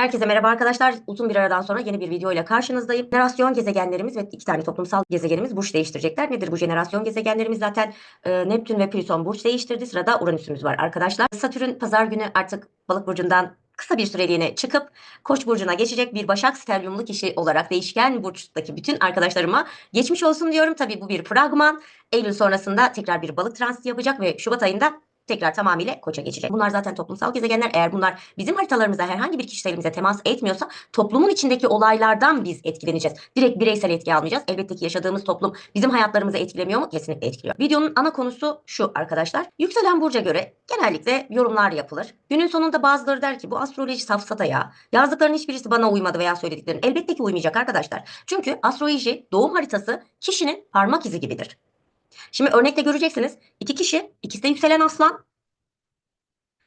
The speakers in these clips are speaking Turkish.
Herkese merhaba arkadaşlar. Uzun bir aradan sonra yeni bir video ile karşınızdayım. Jenerasyon gezegenlerimiz ve iki tane toplumsal gezegenimiz burç değiştirecekler. Nedir bu jenerasyon gezegenlerimiz? Zaten e, Neptün ve Plüton burç değiştirdi. Sırada Uranüs'ümüz var arkadaşlar. Satürn pazar günü artık balık burcundan kısa bir süreliğine çıkıp Koç burcuna geçecek bir Başak Stelyumlu kişi olarak değişken burçtaki bütün arkadaşlarıma geçmiş olsun diyorum. Tabii bu bir fragman. Eylül sonrasında tekrar bir balık transiti yapacak ve Şubat ayında tekrar tamamıyla koça geçecek. Bunlar zaten toplumsal gezegenler. Eğer bunlar bizim haritalarımıza herhangi bir kişiselimize temas etmiyorsa toplumun içindeki olaylardan biz etkileneceğiz. Direkt bireysel etki almayacağız. Elbette ki yaşadığımız toplum bizim hayatlarımızı etkilemiyor mu? Kesinlikle etkiliyor. Videonun ana konusu şu arkadaşlar. Yükselen burca göre genellikle yorumlar yapılır. Günün sonunda bazıları der ki bu astroloji safsata ya. Yazdıkların hiçbirisi bana uymadı veya söylediklerin. Elbette ki uymayacak arkadaşlar. Çünkü astroloji doğum haritası kişinin parmak izi gibidir. Şimdi örnekte göreceksiniz. İki kişi, ikisi de yükselen aslan.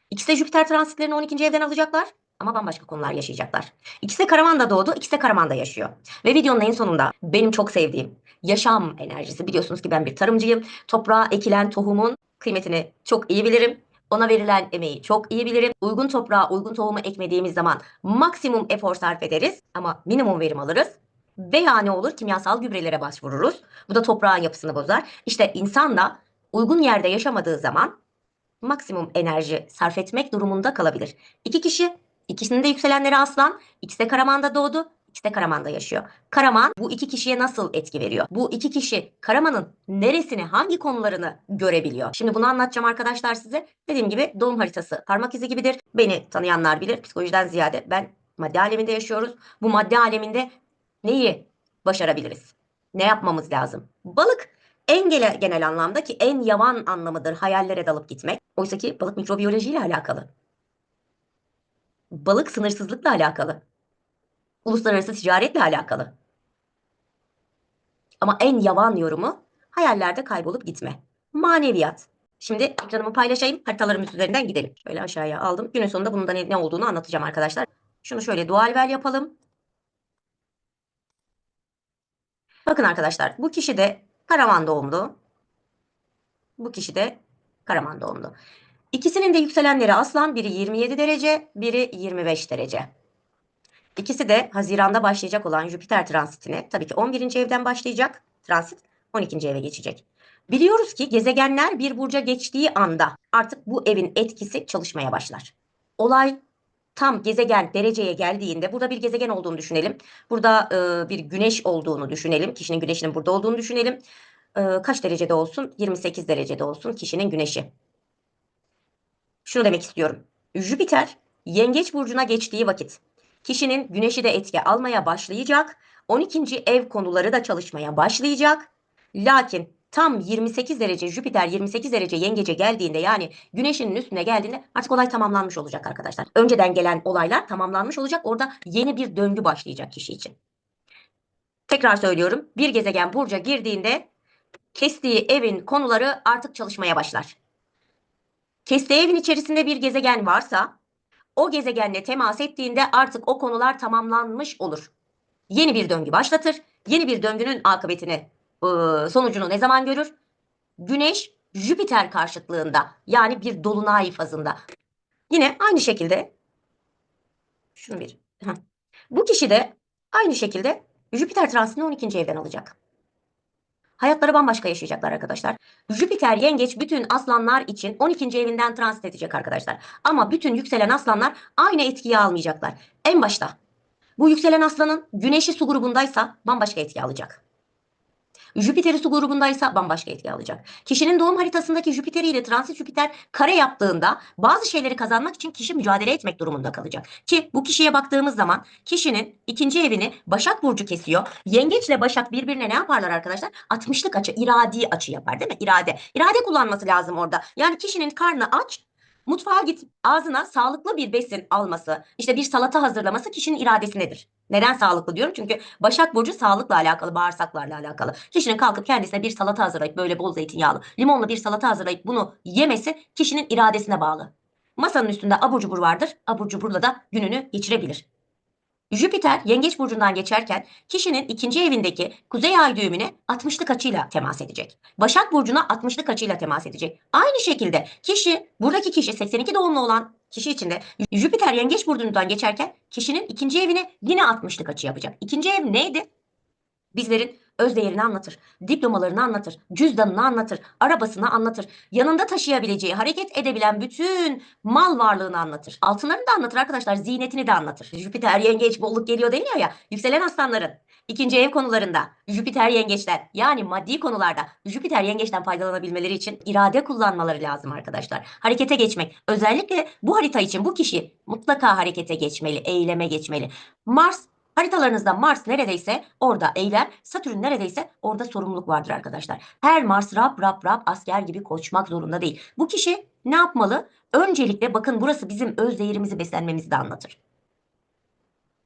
İkisi de Jüpiter transitlerini 12. evden alacaklar. Ama bambaşka konular yaşayacaklar. İkisi de Karaman'da doğdu, ikisi de Karaman'da yaşıyor. Ve videonun en sonunda benim çok sevdiğim yaşam enerjisi. Biliyorsunuz ki ben bir tarımcıyım. Toprağa ekilen tohumun kıymetini çok iyi bilirim. Ona verilen emeği çok iyi bilirim. Uygun toprağa uygun tohumu ekmediğimiz zaman maksimum efor sarf ederiz ama minimum verim alırız. Veya ne olur? Kimyasal gübrelere başvururuz. Bu da toprağın yapısını bozar. İşte insan da uygun yerde yaşamadığı zaman maksimum enerji sarf etmek durumunda kalabilir. İki kişi, ikisinin de yükselenleri aslan, ikisi de Karaman'da doğdu, ikisi de Karaman'da yaşıyor. Karaman bu iki kişiye nasıl etki veriyor? Bu iki kişi Karaman'ın neresini, hangi konularını görebiliyor? Şimdi bunu anlatacağım arkadaşlar size. Dediğim gibi doğum haritası parmak izi gibidir. Beni tanıyanlar bilir. Psikolojiden ziyade ben madde aleminde yaşıyoruz. Bu madde aleminde neyi başarabiliriz? Ne yapmamız lazım? Balık en gele- genel anlamda ki en yavan anlamıdır hayallere dalıp gitmek. Oysa ki balık mikrobiyolojiyle alakalı. Balık sınırsızlıkla alakalı. Uluslararası ticaretle alakalı. Ama en yavan yorumu hayallerde kaybolup gitme. Maneviyat. Şimdi ekranımı paylaşayım. Haritalarımız üzerinden gidelim. Şöyle aşağıya aldım. Günün sonunda bunun da ne, ne olduğunu anlatacağım arkadaşlar. Şunu şöyle dual vel yapalım. Bakın arkadaşlar bu kişi de Karaman doğumlu. Bu kişi de Karaman doğumlu. İkisinin de yükselenleri aslan. Biri 27 derece, biri 25 derece. İkisi de Haziran'da başlayacak olan Jüpiter transitine tabii ki 11. evden başlayacak transit 12. eve geçecek. Biliyoruz ki gezegenler bir burca geçtiği anda artık bu evin etkisi çalışmaya başlar. Olay tam gezegen dereceye geldiğinde burada bir gezegen olduğunu düşünelim. Burada e, bir güneş olduğunu düşünelim. Kişinin güneşinin burada olduğunu düşünelim. E, kaç derecede olsun? 28 derecede olsun kişinin güneşi. Şunu demek istiyorum. Jüpiter yengeç burcuna geçtiği vakit kişinin güneşi de etki almaya başlayacak. 12. ev konuları da çalışmaya başlayacak. Lakin tam 28 derece Jüpiter 28 derece yengece geldiğinde yani güneşinin üstüne geldiğinde artık olay tamamlanmış olacak arkadaşlar. Önceden gelen olaylar tamamlanmış olacak. Orada yeni bir döngü başlayacak kişi için. Tekrar söylüyorum. Bir gezegen burca girdiğinde kestiği evin konuları artık çalışmaya başlar. Kestiği evin içerisinde bir gezegen varsa o gezegenle temas ettiğinde artık o konular tamamlanmış olur. Yeni bir döngü başlatır. Yeni bir döngünün akıbetini, sonucunu ne zaman görür? Güneş Jüpiter karşıtlığında yani bir dolunay fazında. Yine aynı şekilde şunu bir. Bu kişi de aynı şekilde Jüpiter transitini 12. evden alacak. Hayatları bambaşka yaşayacaklar arkadaşlar. Jüpiter yengeç bütün aslanlar için 12. evinden transit edecek arkadaşlar. Ama bütün yükselen aslanlar aynı etkiyi almayacaklar. En başta bu yükselen aslanın güneşi su grubundaysa bambaşka etki alacak. Jüpiter'i su grubundaysa bambaşka etki alacak. Kişinin doğum haritasındaki Jüpiter ile transit Jüpiter kare yaptığında bazı şeyleri kazanmak için kişi mücadele etmek durumunda kalacak. Ki bu kişiye baktığımız zaman kişinin ikinci evini Başak Burcu kesiyor. Yengeçle Başak birbirine ne yaparlar arkadaşlar? 60'lık açı, iradi açı yapar değil mi? İrade. İrade kullanması lazım orada. Yani kişinin karnı aç, mutfağa git, ağzına sağlıklı bir besin alması, işte bir salata hazırlaması kişinin iradesindedir. Neden sağlıklı diyorum? Çünkü Başak Burcu sağlıkla alakalı, bağırsaklarla alakalı. Kişinin kalkıp kendisine bir salata hazırlayıp böyle bol zeytinyağlı, limonlu bir salata hazırlayıp bunu yemesi kişinin iradesine bağlı. Masanın üstünde abur cubur vardır. Abur cuburla da gününü geçirebilir. Jüpiter yengeç burcundan geçerken kişinin ikinci evindeki kuzey ay düğümüne 60'lık açıyla temas edecek. Başak burcuna 60'lık açıyla temas edecek. Aynı şekilde kişi buradaki kişi 82 doğumlu olan kişi için de Jüpiter yengeç burcundan geçerken kişinin ikinci evine yine 60'lık açı yapacak. İkinci ev neydi? Bizlerin öz değerini anlatır, diplomalarını anlatır, cüzdanını anlatır, arabasını anlatır, yanında taşıyabileceği, hareket edebilen bütün mal varlığını anlatır. Altınlarını da anlatır arkadaşlar, ziynetini de anlatır. Jüpiter yengeç bolluk geliyor deniyor ya, yükselen aslanların. ikinci ev konularında Jüpiter yengeçten yani maddi konularda Jüpiter yengeçten faydalanabilmeleri için irade kullanmaları lazım arkadaşlar. Harekete geçmek. Özellikle bu harita için bu kişi mutlaka harekete geçmeli, eyleme geçmeli. Mars Haritalarınızda Mars neredeyse orada eylem, Satürn neredeyse orada sorumluluk vardır arkadaşlar. Her Mars rap rap rap asker gibi koşmak zorunda değil. Bu kişi ne yapmalı? Öncelikle bakın burası bizim öz değerimizi beslenmemizi de anlatır.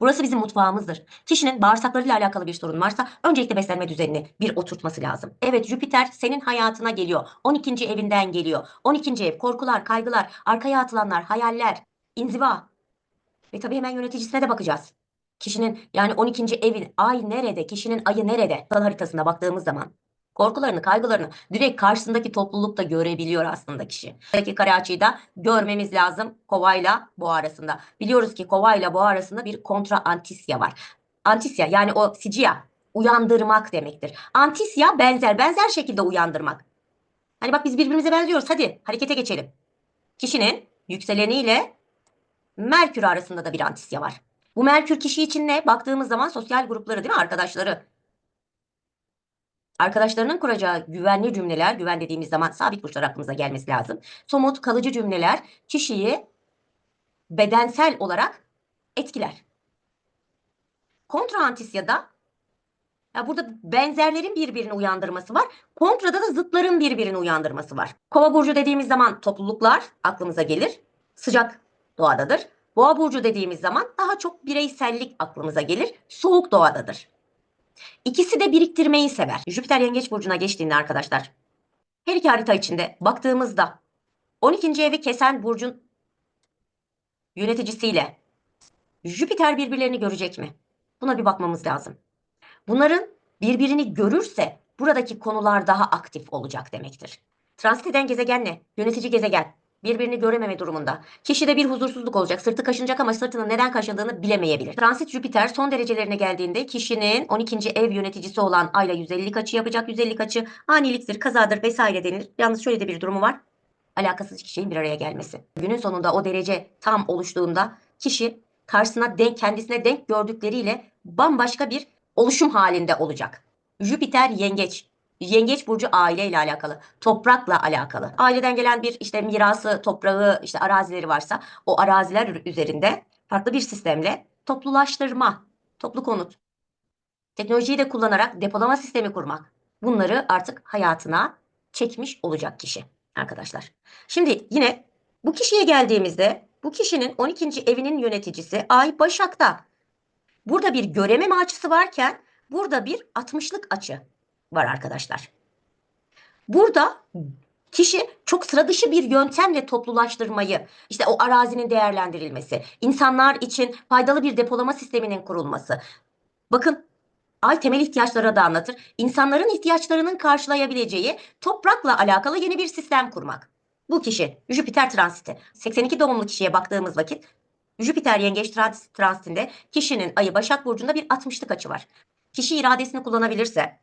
Burası bizim mutfağımızdır. Kişinin bağırsaklarıyla alakalı bir sorun varsa öncelikle beslenme düzenini bir oturtması lazım. Evet Jüpiter senin hayatına geliyor. 12. evinden geliyor. 12. ev korkular, kaygılar, arkaya atılanlar, hayaller, inziva. Ve tabii hemen yöneticisine de bakacağız. Kişinin yani 12. evin ay nerede, kişinin ayı nerede? Yol haritasına baktığımız zaman korkularını, kaygılarını direkt karşısındaki toplulukta görebiliyor aslında kişi. Buradaki kare açıyı da görmemiz lazım kovayla boğa arasında. Biliyoruz ki kovayla boğa arasında bir kontra antisya var. Antisya yani o siciya uyandırmak demektir. Antisya benzer, benzer şekilde uyandırmak. Hani bak biz birbirimize benziyoruz hadi harekete geçelim. Kişinin yükseleniyle Merkür arasında da bir antisya var. Bu Merkür kişi için ne? Baktığımız zaman sosyal grupları değil mi? Arkadaşları. Arkadaşlarının kuracağı güvenli cümleler, güven dediğimiz zaman sabit burçlar aklımıza gelmesi lazım. Somut, kalıcı cümleler kişiyi bedensel olarak etkiler. Kontra antisyada ya burada benzerlerin birbirini uyandırması var. Kontrada da zıtların birbirini uyandırması var. Kova burcu dediğimiz zaman topluluklar aklımıza gelir. Sıcak doğadadır. Boğa burcu dediğimiz zaman daha çok bireysellik aklımıza gelir. Soğuk doğadadır. İkisi de biriktirmeyi sever. Jüpiter yengeç burcuna geçtiğinde arkadaşlar. Her iki harita içinde baktığımızda 12. evi kesen burcun yöneticisiyle Jüpiter birbirlerini görecek mi? Buna bir bakmamız lazım. Bunların birbirini görürse buradaki konular daha aktif olacak demektir. Transit eden gezegen ne? Yönetici gezegen birbirini görememe durumunda. Kişide bir huzursuzluk olacak. Sırtı kaşınacak ama sırtının neden kaşındığını bilemeyebilir. Transit Jüpiter son derecelerine geldiğinde kişinin 12. ev yöneticisi olan Ay'la 150 açı yapacak. 150 açı aniliktir, kazadır vesaire denir. Yalnız şöyle de bir durumu var. Alakasız iki şeyin bir araya gelmesi. Günün sonunda o derece tam oluştuğunda kişi karşısına denk, kendisine denk gördükleriyle bambaşka bir oluşum halinde olacak. Jüpiter yengeç. Yengeç burcu aile ile alakalı, toprakla alakalı. Aileden gelen bir işte mirası, toprağı, işte arazileri varsa o araziler üzerinde farklı bir sistemle toplulaştırma, toplu konut, teknolojiyi de kullanarak depolama sistemi kurmak. Bunları artık hayatına çekmiş olacak kişi arkadaşlar. Şimdi yine bu kişiye geldiğimizde bu kişinin 12. evinin yöneticisi Ay Başak'ta. Burada bir görememe açısı varken burada bir 60'lık açı var arkadaşlar. Burada kişi çok sıra dışı bir yöntemle toplulaştırmayı, işte o arazinin değerlendirilmesi, insanlar için faydalı bir depolama sisteminin kurulması. Bakın ay temel ihtiyaçları da anlatır. İnsanların ihtiyaçlarının karşılayabileceği toprakla alakalı yeni bir sistem kurmak. Bu kişi Jüpiter transiti. 82 doğumlu kişiye baktığımız vakit Jüpiter yengeç transitinde kişinin ayı Başak Burcu'nda bir 60'lık açı var. Kişi iradesini kullanabilirse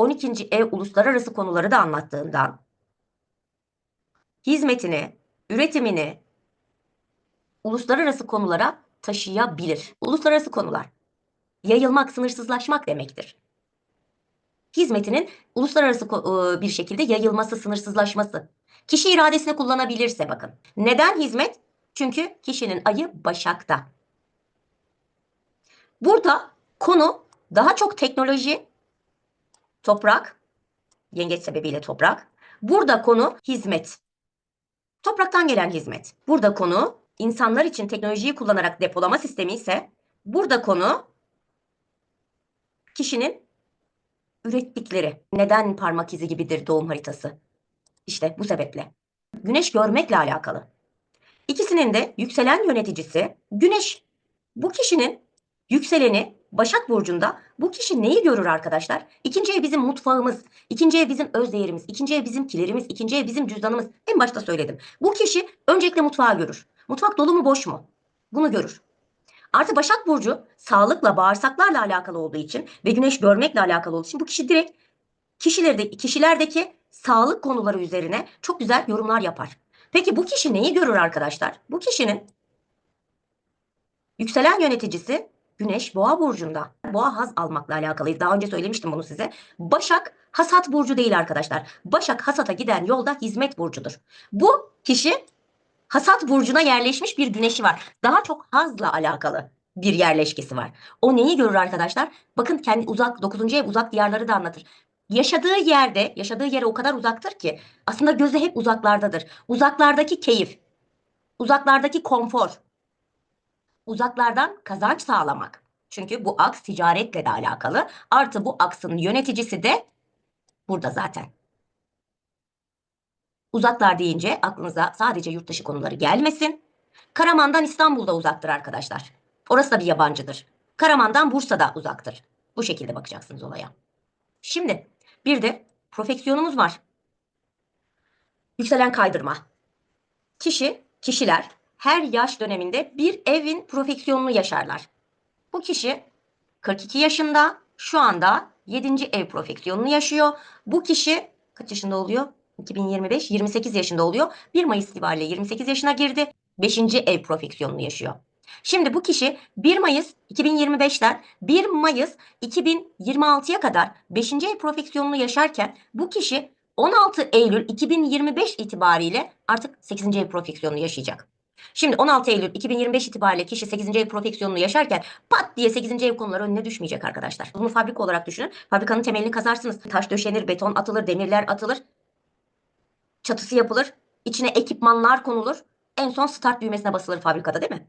12. ev uluslararası konuları da anlattığından hizmetini, üretimini uluslararası konulara taşıyabilir. Uluslararası konular yayılmak, sınırsızlaşmak demektir. Hizmetinin uluslararası bir şekilde yayılması, sınırsızlaşması. Kişi iradesini kullanabilirse bakın. Neden hizmet? Çünkü kişinin ayı Başak'ta. Burada konu daha çok teknoloji, toprak, yengeç sebebiyle toprak. Burada konu hizmet. Topraktan gelen hizmet. Burada konu insanlar için teknolojiyi kullanarak depolama sistemi ise burada konu kişinin ürettikleri. Neden parmak izi gibidir doğum haritası? İşte bu sebeple. Güneş görmekle alakalı. İkisinin de yükselen yöneticisi Güneş. Bu kişinin yükseleni Başak Burcu'nda bu kişi neyi görür arkadaşlar? İkinci ev bizim mutfağımız, ikinci ev bizim öz değerimiz, ikinci ev bizim kilerimiz, ikinci ev bizim cüzdanımız. En başta söyledim. Bu kişi öncelikle mutfağı görür. Mutfak dolu mu boş mu? Bunu görür. Artı Başak Burcu sağlıkla, bağırsaklarla alakalı olduğu için ve güneş görmekle alakalı olduğu için bu kişi direkt kişilerde, kişilerdeki sağlık konuları üzerine çok güzel yorumlar yapar. Peki bu kişi neyi görür arkadaşlar? Bu kişinin yükselen yöneticisi Güneş Boğa burcunda. Boğa haz almakla alakalıyız. Daha önce söylemiştim bunu size. Başak hasat burcu değil arkadaşlar. Başak hasata giden yolda hizmet burcudur. Bu kişi hasat burcuna yerleşmiş bir güneşi var. Daha çok hazla alakalı bir yerleşkesi var. O neyi görür arkadaşlar? Bakın kendi uzak 9. ev uzak diyarları da anlatır. Yaşadığı yerde, yaşadığı yere o kadar uzaktır ki aslında gözü hep uzaklardadır. Uzaklardaki keyif, uzaklardaki konfor, uzaklardan kazanç sağlamak. Çünkü bu aks ticaretle de alakalı. Artı bu aksın yöneticisi de burada zaten. Uzaklar deyince aklınıza sadece yurt dışı konuları gelmesin. Karaman'dan İstanbul'da uzaktır arkadaşlar. Orası da bir yabancıdır. Karaman'dan Bursa'da uzaktır. Bu şekilde bakacaksınız olaya. Şimdi bir de profeksiyonumuz var. Yükselen kaydırma. Kişi, kişiler her yaş döneminde bir evin profeksiyonunu yaşarlar. Bu kişi 42 yaşında, şu anda 7. ev profeksiyonunu yaşıyor. Bu kişi kaç yaşında oluyor? 2025, 28 yaşında oluyor. 1 Mayıs itibariyle 28 yaşına girdi. 5. ev profeksiyonunu yaşıyor. Şimdi bu kişi 1 Mayıs 2025'ten 1 Mayıs 2026'ya kadar 5. ev profeksiyonunu yaşarken bu kişi 16 Eylül 2025 itibariyle artık 8. ev profeksiyonunu yaşayacak. Şimdi 16 Eylül 2025 itibariyle kişi 8. ev profeksiyonunu yaşarken pat diye 8. ev konuları önüne düşmeyecek arkadaşlar. Bunu fabrika olarak düşünün. Fabrikanın temelini kazarsınız. Taş döşenir, beton atılır, demirler atılır. Çatısı yapılır. içine ekipmanlar konulur. En son start düğmesine basılır fabrikada değil mi?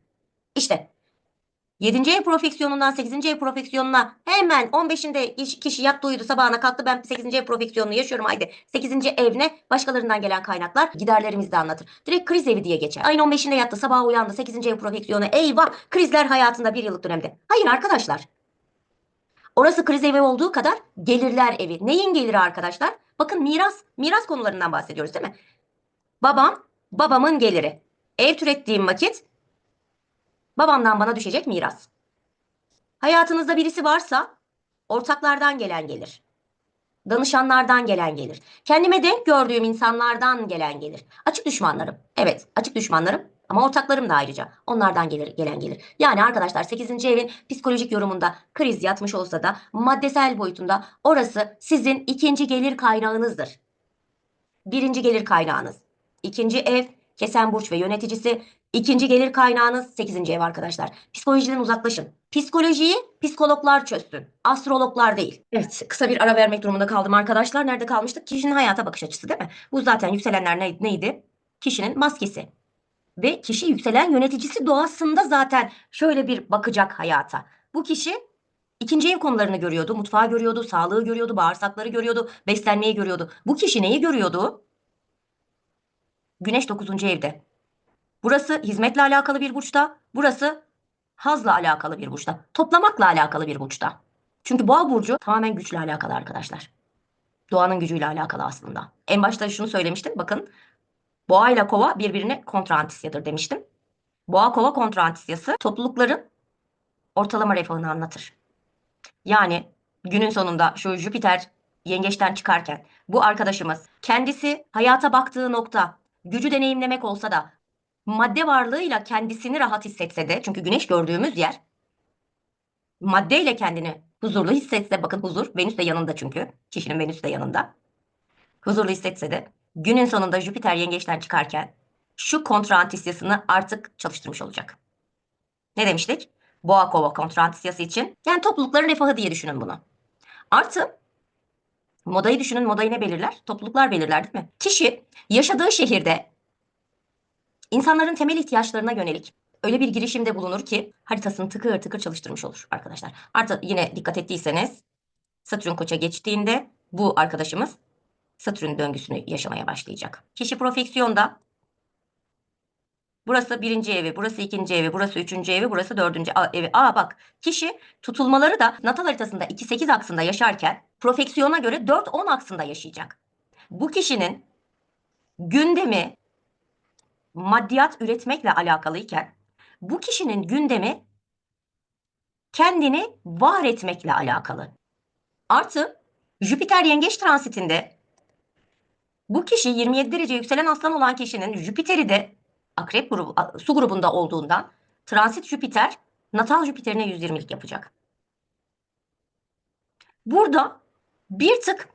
İşte 7. ev profeksiyonundan 8. ev profeksiyonuna hemen 15'inde iş- kişi yattı uyudu sabahına kalktı ben 8. ev profeksiyonunu yaşıyorum haydi. 8. ev ne? Başkalarından gelen kaynaklar giderlerimizi de anlatır. Direkt kriz evi diye geçer. Ayın 15'inde yattı sabah uyandı 8. ev profeksiyonu eyvah krizler hayatında bir yıllık dönemde. Hayır arkadaşlar. Orası kriz evi olduğu kadar gelirler evi. Neyin geliri arkadaşlar? Bakın miras, miras konularından bahsediyoruz değil mi? Babam, babamın geliri. Ev türettiğim vakit babamdan bana düşecek miras. Hayatınızda birisi varsa ortaklardan gelen gelir. Danışanlardan gelen gelir. Kendime denk gördüğüm insanlardan gelen gelir. Açık düşmanlarım. Evet, açık düşmanlarım ama ortaklarım da ayrıca. Onlardan gelir, gelen gelir. Yani arkadaşlar 8. evin psikolojik yorumunda kriz yatmış olsa da maddesel boyutunda orası sizin ikinci gelir kaynağınızdır. Birinci gelir kaynağınız. İkinci ev kesen burç ve yöneticisi. İkinci gelir kaynağınız 8. ev arkadaşlar. Psikolojiden uzaklaşın. Psikolojiyi psikologlar çözsün. Astrologlar değil. Evet kısa bir ara vermek durumunda kaldım arkadaşlar. Nerede kalmıştık? Kişinin hayata bakış açısı değil mi? Bu zaten yükselenler ne- neydi? Kişinin maskesi. Ve kişi yükselen yöneticisi doğasında zaten şöyle bir bakacak hayata. Bu kişi ikinci ev konularını görüyordu. Mutfağı görüyordu, sağlığı görüyordu, bağırsakları görüyordu, beslenmeyi görüyordu. Bu kişi neyi görüyordu? Güneş 9. evde. Burası hizmetle alakalı bir burçta. Burası hazla alakalı bir burçta. Toplamakla alakalı bir burçta. Çünkü boğa burcu tamamen güçle alakalı arkadaşlar. Doğanın gücüyle alakalı aslında. En başta şunu söylemiştim. Bakın boğa ile kova birbirine kontraantisyadır demiştim. Boğa kova kontraantisyası toplulukların ortalama refahını anlatır. Yani günün sonunda şu Jüpiter yengeçten çıkarken bu arkadaşımız kendisi hayata baktığı nokta gücü deneyimlemek olsa da madde varlığıyla kendisini rahat hissetse de çünkü güneş gördüğümüz yer maddeyle kendini huzurlu hissetse bakın huzur Venüs de yanında çünkü kişinin Venüs de yanında huzurlu hissetse de günün sonunda Jüpiter yengeçten çıkarken şu kontraantisyasını artık çalıştırmış olacak. Ne demiştik? Boğa kova kontraantisyası için. Yani toplulukların refahı diye düşünün bunu. Artı modayı düşünün. Modayı ne belirler? Topluluklar belirler değil mi? Kişi yaşadığı şehirde insanların temel ihtiyaçlarına yönelik öyle bir girişimde bulunur ki haritasını tıkır tıkır çalıştırmış olur arkadaşlar. Artı yine dikkat ettiyseniz Satürn koça geçtiğinde bu arkadaşımız Satürn döngüsünü yaşamaya başlayacak. Kişi profeksiyonda Burası birinci evi, burası ikinci evi, burası üçüncü evi, burası dördüncü evi. Aa bak kişi tutulmaları da natal haritasında 2-8 aksında yaşarken profeksiyona göre 4-10 aksında yaşayacak. Bu kişinin gündemi maddiyat üretmekle alakalıyken bu kişinin gündemi kendini var etmekle alakalı. Artı Jüpiter yengeç transitinde bu kişi 27 derece yükselen aslan olan kişinin Jüpiter'i de akrep grubu, su grubunda olduğundan transit Jüpiter natal Jüpiter'ine 120'lik yapacak. Burada bir tık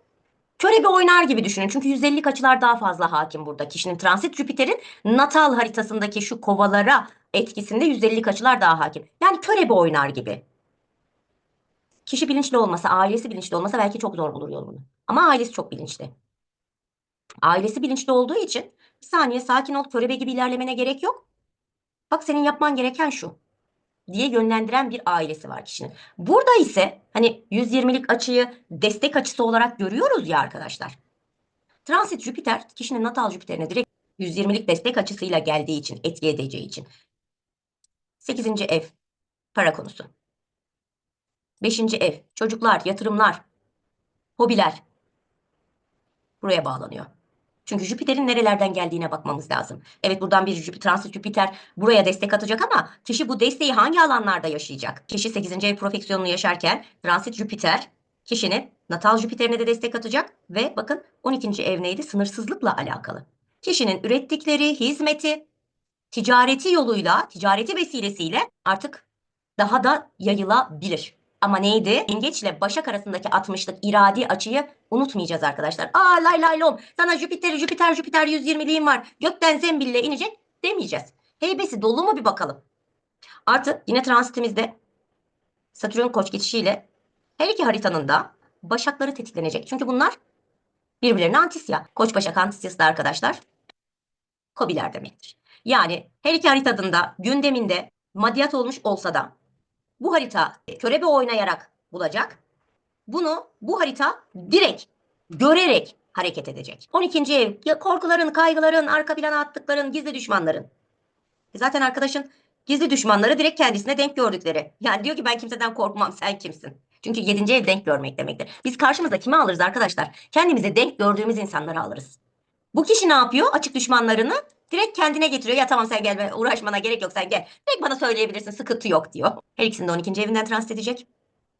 körebe oynar gibi düşünün. Çünkü 150'lik açılar daha fazla hakim burada. Kişinin transit Jüpiter'in natal haritasındaki şu kovalara etkisinde 150'lik açılar daha hakim. Yani körebe oynar gibi. Kişi bilinçli olmasa, ailesi bilinçli olmasa belki çok zor bulur yolunu. Ama ailesi çok bilinçli. Ailesi bilinçli olduğu için bir saniye sakin ol, körebe gibi ilerlemene gerek yok. Bak senin yapman gereken şu diye yönlendiren bir ailesi var kişinin. Burada ise hani 120'lik açıyı destek açısı olarak görüyoruz ya arkadaşlar. Transit Jüpiter kişinin natal Jüpiter'ine direkt 120'lik destek açısıyla geldiği için, etki edeceği için. 8. ev para konusu. 5. ev çocuklar, yatırımlar, hobiler buraya bağlanıyor. Çünkü Jüpiter'in nerelerden geldiğine bakmamız lazım. Evet buradan bir Jüpiter, transit Jüpiter buraya destek atacak ama kişi bu desteği hangi alanlarda yaşayacak? Kişi 8. ev profeksiyonunu yaşarken transit Jüpiter kişinin natal Jüpiter'ine de destek atacak ve bakın 12. ev neydi? Sınırsızlıkla alakalı. Kişinin ürettikleri hizmeti ticareti yoluyla, ticareti vesilesiyle artık daha da yayılabilir. Ama neydi? Yengeçle Başak arasındaki 60'lık iradi açıyı unutmayacağız arkadaşlar. Aa lay lay lom sana Jüpiter Jüpiter Jüpiter 120'liğim var. Gökten zembille inecek demeyeceğiz. Heybesi dolu mu bir bakalım. Artı yine transitimizde Satürn koç geçişiyle her iki haritanın da başakları tetiklenecek. Çünkü bunlar birbirlerine antisya. Koç başak antisyası da arkadaşlar kobiler demektir. Yani her iki haritanın da gündeminde maddiyat olmuş olsa da bu harita körebe oynayarak bulacak. Bunu bu harita direkt görerek hareket edecek. 12. ev ya korkuların, kaygıların, arka plana attıkların, gizli düşmanların. E Zaten arkadaşın gizli düşmanları direkt kendisine denk gördükleri. Yani diyor ki ben kimseden korkmam sen kimsin? Çünkü 7. ev denk görmek demektir. Biz karşımıza kimi alırız arkadaşlar? Kendimize denk gördüğümüz insanları alırız. Bu kişi ne yapıyor? Açık düşmanlarını direkt kendine getiriyor. Ya tamam sen gel ben- uğraşmana gerek yok sen gel. Direkt bana söyleyebilirsin sıkıntı yok diyor. Her ikisini de 12. evinden transit edecek.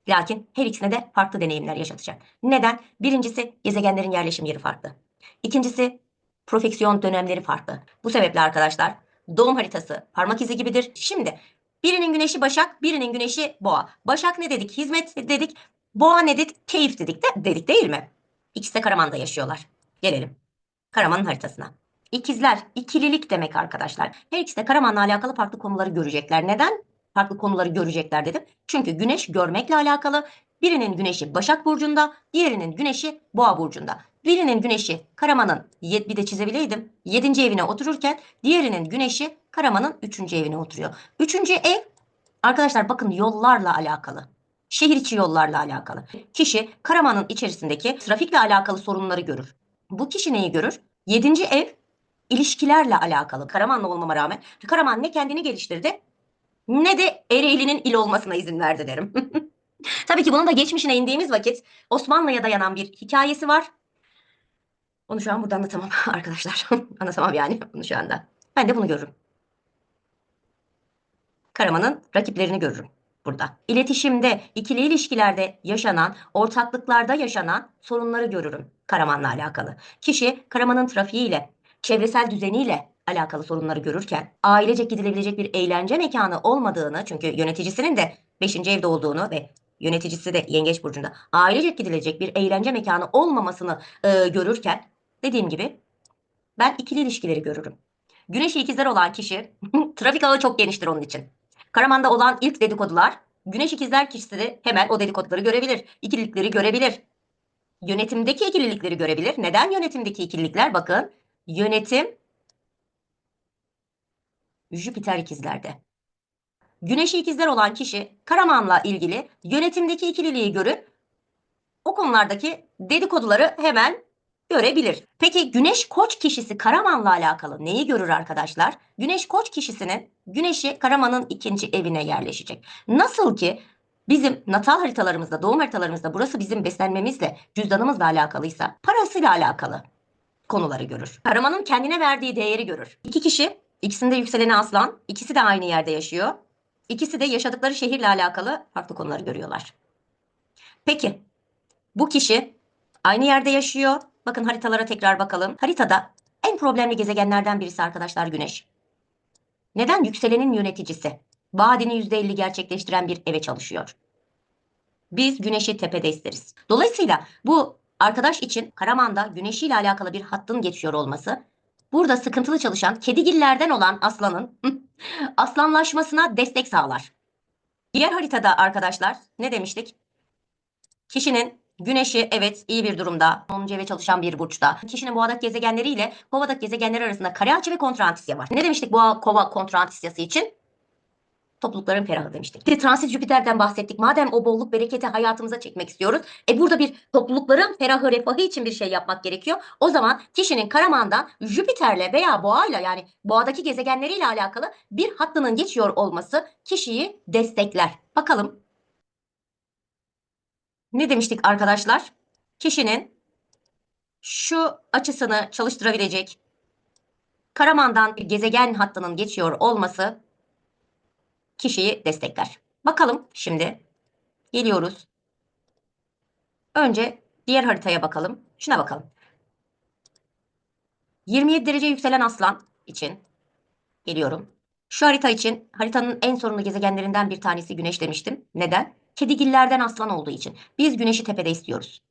Lakin her ikisine de farklı deneyimler yaşatacak. Neden? Birincisi gezegenlerin yerleşim yeri farklı. İkincisi profeksiyon dönemleri farklı. Bu sebeple arkadaşlar doğum haritası parmak izi gibidir. Şimdi birinin güneşi Başak, birinin güneşi Boğa. Başak ne dedik? Hizmet dedik. Boğa ne dedik? Keyif dedik de dedik değil mi? İkisi de Karaman'da yaşıyorlar. Gelelim. Karaman'ın haritasına. İkizler, ikililik demek arkadaşlar. Her ikisi de Karaman'la alakalı farklı konuları görecekler. Neden? Farklı konuları görecekler dedim. Çünkü güneş görmekle alakalı. Birinin güneşi Başak Burcu'nda, diğerinin güneşi Boğa Burcu'nda. Birinin güneşi Karaman'ın, bir de çizebileydim, 7. evine otururken diğerinin güneşi Karaman'ın 3. evine oturuyor. 3. ev arkadaşlar bakın yollarla alakalı. Şehir içi yollarla alakalı. Kişi Karaman'ın içerisindeki trafikle alakalı sorunları görür. Bu kişi neyi görür? 7. ev ilişkilerle alakalı. Karamanlı olmama rağmen Karaman ne kendini geliştirdi ne de Ereğli'nin il olmasına izin verdi derim. Tabii ki bunun da geçmişine indiğimiz vakit Osmanlı'ya dayanan bir hikayesi var. Onu şu an burada anlatamam arkadaşlar. anlatamam yani bunu şu anda. Ben de bunu görürüm. Karaman'ın rakiplerini görürüm burada. İletişimde, ikili ilişkilerde yaşanan, ortaklıklarda yaşanan sorunları görürüm Karaman'la alakalı. Kişi Karaman'ın trafiğiyle, çevresel düzeniyle alakalı sorunları görürken ailecek gidilebilecek bir eğlence mekanı olmadığını çünkü yöneticisinin de 5. evde olduğunu ve yöneticisi de Yengeç Burcu'nda ailecek gidilecek bir eğlence mekanı olmamasını e, görürken dediğim gibi ben ikili ilişkileri görürüm. Güneşi ikizler olan kişi trafik ağı çok geniştir onun için. Karaman'da olan ilk dedikodular Güneş ikizler kişisi de hemen o dedikoduları görebilir. İkililikleri görebilir. Yönetimdeki ikililikleri görebilir. Neden yönetimdeki ikililikler? Bakın yönetim Jüpiter ikizlerde. Güneşi ikizler olan kişi Karaman'la ilgili yönetimdeki ikililiği görüp o konulardaki dedikoduları hemen görebilir. Peki Güneş Koç kişisi Karaman'la alakalı neyi görür arkadaşlar? Güneş Koç kişisinin Güneş'i Karaman'ın ikinci evine yerleşecek. Nasıl ki bizim natal haritalarımızda, doğum haritalarımızda burası bizim beslenmemizle, cüzdanımızla alakalıysa parasıyla alakalı konuları görür. Karaman'ın kendine verdiği değeri görür. İki kişi, ikisinde yükseleni aslan, ikisi de aynı yerde yaşıyor. İkisi de yaşadıkları şehirle alakalı farklı konuları görüyorlar. Peki bu kişi aynı yerde yaşıyor. Bakın haritalara tekrar bakalım. Haritada en problemli gezegenlerden birisi arkadaşlar Güneş. Neden? Yükselenin yöneticisi. Vaadini %50 gerçekleştiren bir eve çalışıyor. Biz Güneş'i tepede isteriz. Dolayısıyla bu arkadaş için Karaman'da Güneş'i ile alakalı bir hattın geçiyor olması burada sıkıntılı çalışan kedigillerden olan aslanın aslanlaşmasına destek sağlar. Diğer haritada arkadaşlar ne demiştik? Kişinin Güneşi evet iyi bir durumda. 10. eve çalışan bir burçta. Kişinin boğadaki gezegenleriyle kovadaki gezegenler arasında kare açı ve kontraantisya var. Ne demiştik boğa kova kontraantisyası için? Toplulukların ferahı demiştik. De transit Jüpiter'den bahsettik. Madem o bolluk bereketi hayatımıza çekmek istiyoruz. E burada bir toplulukların ferahı refahı için bir şey yapmak gerekiyor. O zaman kişinin Karaman'dan Jüpiter'le veya boğayla yani boğadaki gezegenleriyle alakalı bir hattının geçiyor olması kişiyi destekler. Bakalım ne demiştik arkadaşlar? Kişinin şu açısını çalıştırabilecek Karaman'dan bir gezegen hattının geçiyor olması kişiyi destekler. Bakalım şimdi. Geliyoruz. Önce diğer haritaya bakalım. Şuna bakalım. 27 derece yükselen aslan için geliyorum. Şu harita için haritanın en sorunlu gezegenlerinden bir tanesi Güneş demiştim. Neden? Kedigillerden aslan olduğu için. Biz Güneş'i tepede istiyoruz.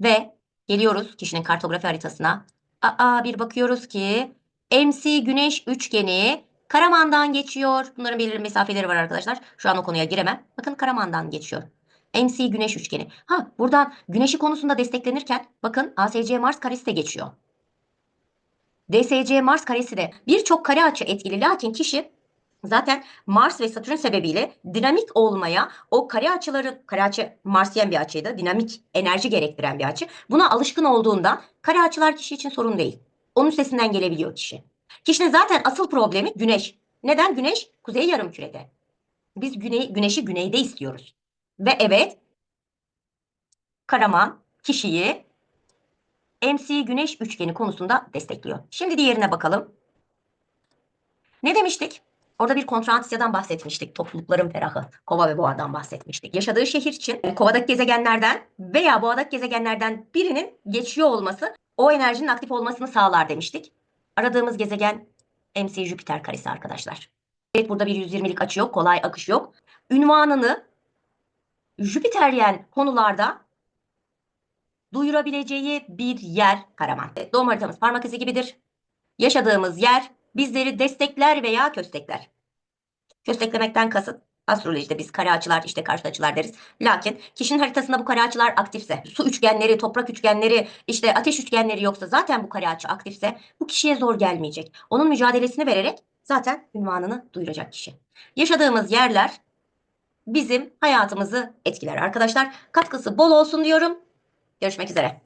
Ve geliyoruz kişinin kartografi haritasına. Aa bir bakıyoruz ki MC Güneş üçgeni Karaman'dan geçiyor. Bunların belirli mesafeleri var arkadaşlar. Şu an o konuya giremem. Bakın Karaman'dan geçiyor. MC Güneş üçgeni. Ha buradan Güneş'i konusunda desteklenirken bakın ASC Mars karesi de geçiyor. DSC Mars karesi de birçok kare açı etkili. Lakin kişi zaten Mars ve Satürn sebebiyle dinamik olmaya o kare açıları, kare açı Marsiyen bir açıydı. Dinamik enerji gerektiren bir açı. Buna alışkın olduğundan kare açılar kişi için sorun değil. Onun üstesinden gelebiliyor kişi. Kişinin zaten asıl problemi güneş. Neden güneş? Kuzey yarım kürede. Biz güney, güneşi güneyde istiyoruz. Ve evet Karaman kişiyi MC güneş üçgeni konusunda destekliyor. Şimdi diğerine bakalım. Ne demiştik? Orada bir kontrantisyadan bahsetmiştik. Toplulukların ferahı. Kova ve boğadan bahsetmiştik. Yaşadığı şehir için kovadaki gezegenlerden veya boğadaki gezegenlerden birinin geçiyor olması o enerjinin aktif olmasını sağlar demiştik. Aradığımız gezegen MC Jüpiter karesi arkadaşlar. Evet burada bir 120'lik açı yok. Kolay akış yok. Ünvanını Jüpiteryen konularda duyurabileceği bir yer Karaman. Doğum haritamız parmak izi gibidir. Yaşadığımız yer bizleri destekler veya köstekler. Kösteklemekten kasıt astrolojide biz kare açılar işte karşı açılar deriz. Lakin kişinin haritasında bu kare açılar aktifse, su üçgenleri, toprak üçgenleri, işte ateş üçgenleri yoksa zaten bu kare açı aktifse bu kişiye zor gelmeyecek. Onun mücadelesini vererek zaten ünvanını duyuracak kişi. Yaşadığımız yerler bizim hayatımızı etkiler arkadaşlar. Katkısı bol olsun diyorum. Görüşmek üzere.